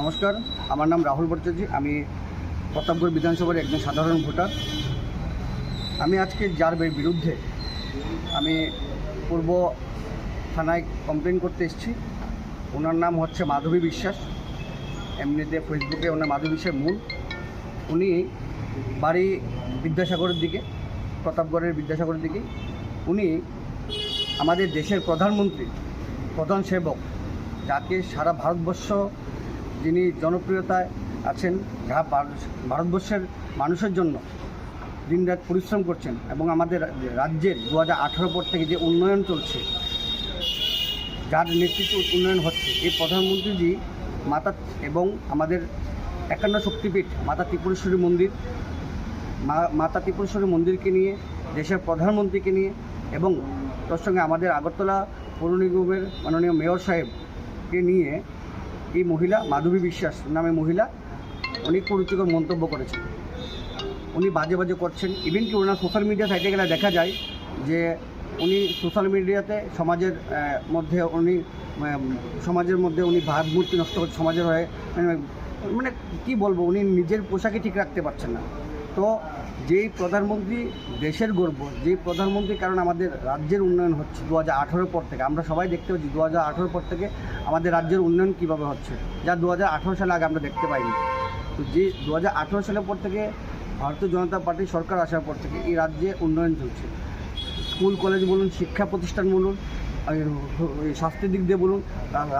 নমস্কার, আমার নাম রাহুল ভট্টাচার্য, আমি প্রতাপগড় বিধানসভার একজন সাধারণ ভোটার। আমি আজকে যার বিরুদ্ধে আমি পূর্ব থানায় কমপ্লেন করতে এসেছি। ওনার নাম হচ্ছে মাধবী বিশ্বাস, এমনিতে ফেসবুকে ওনার মাধবী বিশ্বাস মূল। উনি বাড়ি বিদ্যাসাগরের দিকে, প্রতাপগড়ের বিদ্যাসাগরের দিকে। উনি আমাদের দেশের প্রধানমন্ত্রী, প্রধান সেবক, যাকে সারা ভারতবর্ষ যিনি জনপ্রিয়তায় আছেন যা ভারতবর্ষের মানুষের জন্য দিনরাত পরিশ্রম করছেন এবং আমাদের রাজ্যের দু হাজার আঠারো পর থেকে যে উন্নয়ন চলছে, যার নেতৃত্ব উন্নয়ন হচ্ছে, এই প্রধানমন্ত্রীজি মাতা এবং আমাদের একান্ন শক্তিপীঠ মাতা ত্রিপুরেশ্বরী মন্দির মাতা ত্রিপুরেশ্বরী মন্দিরকে নিয়ে, দেশের প্রধানমন্ত্রীকে নিয়ে এবং তার সঙ্গে আমাদের আগরতলা পৌর নিগমের মাননীয় মেয়র সাহেবকে নিয়ে এই মহিলা মাধবী বিশ্বাস নামে মহিলা অনেক কুরুচিকর মন্তব্য করেছেন। উনি বাজে বাজে করছেন। ইভেন কি ওনার সোশ্যাল মিডিয়া সাইটে গেলে দেখা যায় যে উনি সোশ্যাল মিডিয়াতে সমাজের মধ্যে উনি সমাজের মধ্যে উনি ভাবমূর্তি নষ্ট করছে সমাজের হয়ে মানে, মানে কি বলব উনি নিজের পোশাকে ঠিক রাখতে পারছেন না। তো যেই প্রধানমন্ত্রী দেশের গর্ব, যেই প্রধানমন্ত্রী কারণ আমাদের রাজ্যের উন্নয়ন হচ্ছে দু হাজার পর থেকে। আমরা সবাই দেখতে পাচ্ছি দু হাজার পর থেকে আমাদের রাজ্যের উন্নয়ন কীভাবে হচ্ছে, যা দু হাজার আঠেরো সালে আগে আমরা দেখতে পাইনি। তো যে দু হাজার আঠেরো সালের পর থেকে ভারতীয় জনতা পার্টি সরকার আসার পর থেকে এই রাজ্যে উন্নয়ন চলছে। স্কুল, কলেজ বলুন, শিক্ষা প্রতিষ্ঠান বলুন স্বাস্থ্যের দিক দিয়ে বলুন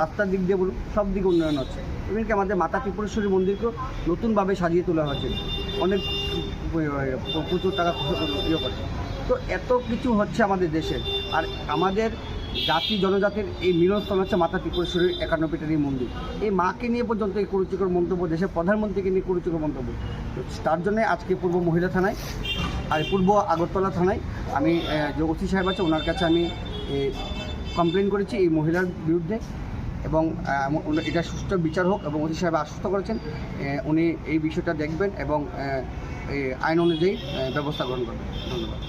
রাস্তার দিক দিয়ে বলুন, সব দিকে উন্নয়ন হচ্ছে। এমনকি আমাদের মাতা ত্রিপুরেশ্বরী মন্দিরকেও নতুনভাবে সাজিয়ে তোলা হয়েছে। অনেক প্রচুর টাকা ইয়ে করে। তো এত কিছু হচ্ছে আমাদের দেশে। আর আমাদের জাতি, জনজাতির এই মিলনস্থল হচ্ছে মাতা ত্রিপুরেশ্বরীর একান্ন পিঠের মন্দির। এই মাকে নিয়ে পর্যন্ত এই কুরুচিকর মন্তব্য, দেশের প্রধানমন্ত্রীকে নিয়ে কুরুচিকর মন্তব্য। তার জন্য আজকে পূর্ব মহিলা থানায় আর পূর্ব আগরতলা থানায় আমি যে ওসি সাহেব আছে, ওনার কাছে আমি কমপ্লেন করেছি এই মহিলার বিরুদ্ধে। এবং এটা সুষ্ঠু বিচার হোক এবং ওসি সাহেব আশ্বস্ত করেছেন উনি এই বিষয়টা দেখবেন এবং আইন অনুযায়ী ব্যবস্থা গ্রহণ করবেন। ধন্যবাদ।